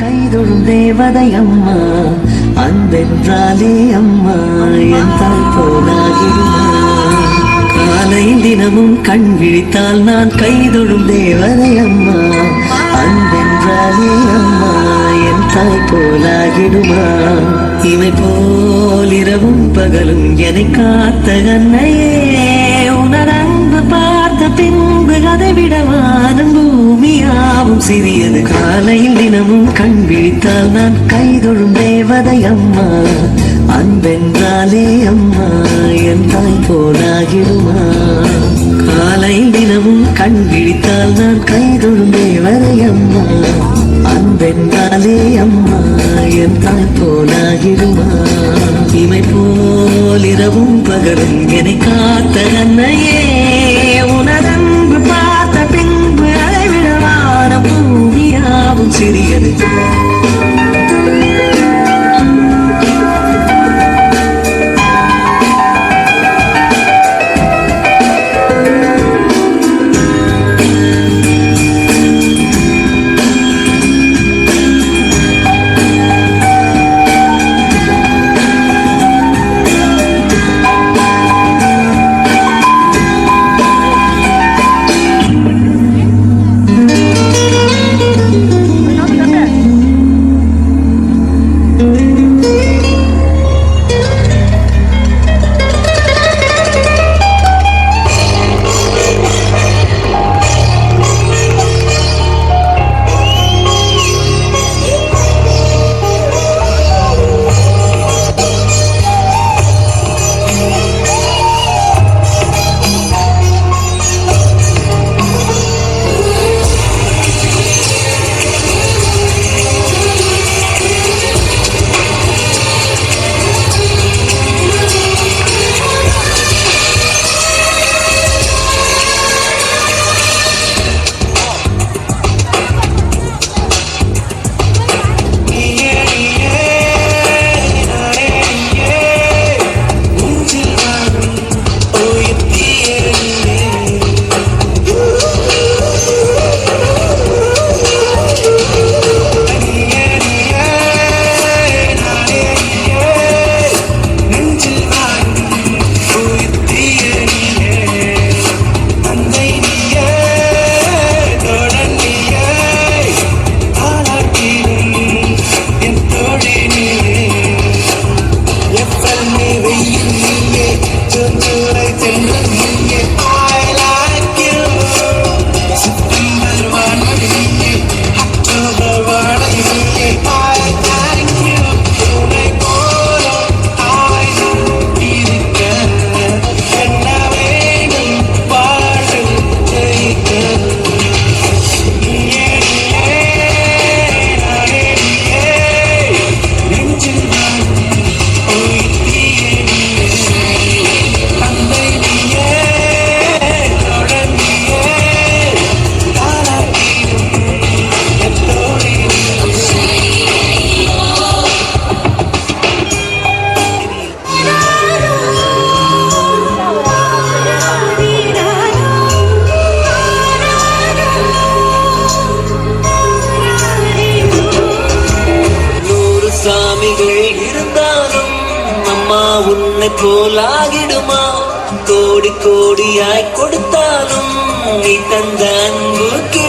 கைதொழும் தேவதை அம்மா அன்பென்றாலே அம்மா என் தாய் காலை தினமும் கண் விழித்தால் நான் கைதொழும் தேவதை அம்மா அன்பென்றாலே அம்மா என் தாய் போலாகிடுமா? இவை போல் இரவும் பகலும் என்னை காத்த கண்ணையே உணர் பார்த்த பின்பு அதை விட வானம் பூமியாவும் சிறியது. காலையில் தினமும் கண் விழித்தால் நான் கைதொழும் தேவதை அம்மா. அன்பென்றாலே அம்மா என் தாய் போலாகிடுமா? காலையில் தினமும் கண் விழித்தால் நான் கைதொழும் தேவதை அம்மா. அன்பென்றாலே அம்மா என் தாய் போலாகிடுமா? இமை போல் இரவும் பகலும் என்னை காத்த அன்னையே உன்னை போலாகிடுமா? கோடி கோடியாய் கொடுத்தாலும் நீ தந்த அன்புக்கு